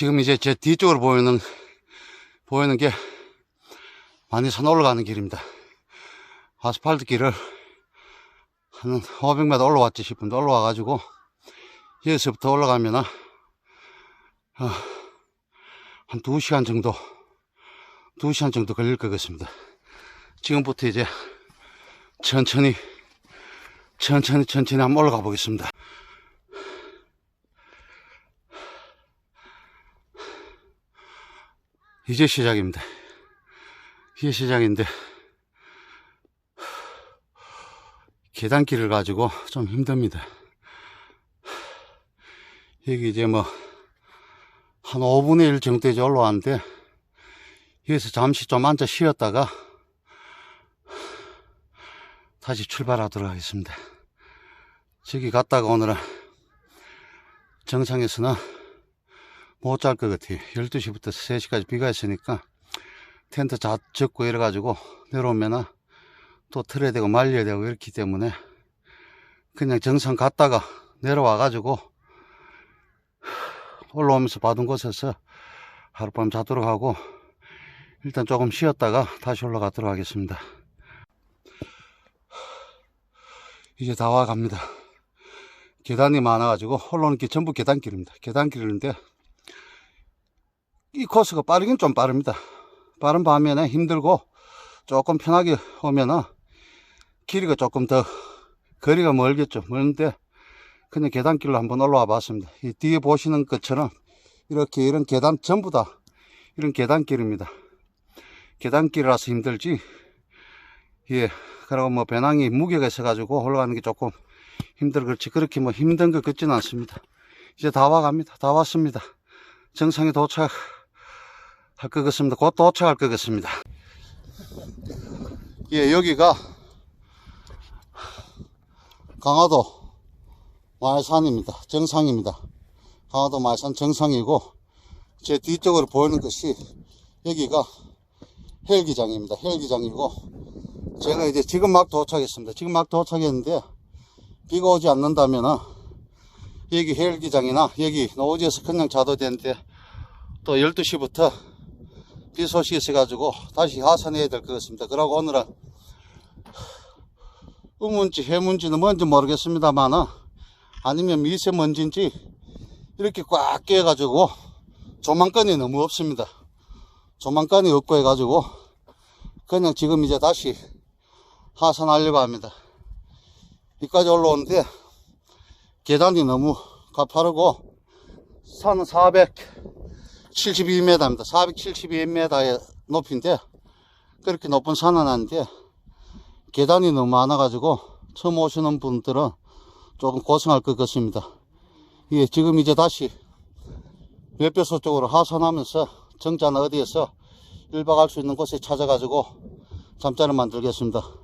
지금 이제 제 뒤쪽으로 보이는, 보이는 게 많이 산 올라가는 길입니다. 아스팔트 길을 한 500m 올라왔지 싶은데 올라와가지고 여기서부터 올라가면은 어, 한 2시간 정도 2시간 정도 걸릴 것 같습니다. 지금부터 이제 천천히 천천히 천천히 한번 올라가 보겠습니다. 이제 시작입니다. 이제 시작인데 계단길을 가지고 좀 힘듭니다. 여기 이제 뭐 한 5분의 1 정도 이제 올라왔는데 여기서 잠시 좀 앉아 쉬었다가 다시 출발하도록 하겠습니다. 저기 갔다가 오늘은 정상에서는 못 잘 것 같아요. 12시부터 3시까지 비가 있으니까 텐트 자, 젖고 이래 가지고 내려오면은 또 틀어야 되고 말려야 되고 이렇기 때문에 그냥 정상 갔다가 내려와 가지고 올라오면서 받은 곳에서 하룻밤 자도록 하고 일단 조금 쉬었다가 다시 올라가도록 하겠습니다. 이제 다 와갑니다. 계단이 많아 가지고 올라오는 게 전부 계단길입니다. 계단길인데 이 코스가 빠르긴 좀 빠릅니다. 빠른 반면에 힘들고 조금 편하게 오면은 길이가 조금 더 거리가 멀겠죠. 멀는데 그냥 계단길로 한번 올라와 봤습니다. 이 뒤에 보시는 것처럼 이렇게 이런 계단 전부 다 이런 계단길입니다. 계단길이라서 힘들지. 예. 그리고 뭐 배낭이 무게가 있어 가지고 올라가는 게 조금 힘들 그렇지. 그렇게 뭐 힘든 것 같지는 않습니다. 이제 다 와갑니다. 다 왔습니다. 정상에 도착. 할 것 같습니다. 곧 도착할 것 같습니다. 예, 여기가 강화도 마을산입니다. 정상입니다. 강화도 마을산 정상이고 제 뒤쪽으로 보이는 것이 여기가 헬기장입니다. 헬기장이고 제가 이제 지금 막 도착했습니다. 지금 막 도착했는데 비가 오지 않는다면은 여기 헬기장이나 여기 노지에서 그냥 자도 되는데 또 12시부터 비 소식이 있어가지고 다시 하산해야 될 것 같습니다. 그러고 오늘은 음문지 해문지는 뭔지 모르겠습니다만 아니면 미세먼지인지 이렇게 꽉 깨가지고 조망간이 너무 없습니다. 조망간이 없고 해가지고 그냥 지금 이제 다시 하산하려고 합니다. 여기까지 올라오는데 계단이 너무 가파르고 산 400, 72m입니다. 472m의 높이인데 그렇게 높은 산은 아닌데 계단이 너무 많아가지고 처음 오시는 분들은 조금 고생할 것 같습니다. 예, 지금 이제 다시 몇배소 쪽으로 하산하면서 정자는 어디에서 1박 할 수 있는 곳에 찾아가지고 잠자를 만들겠습니다.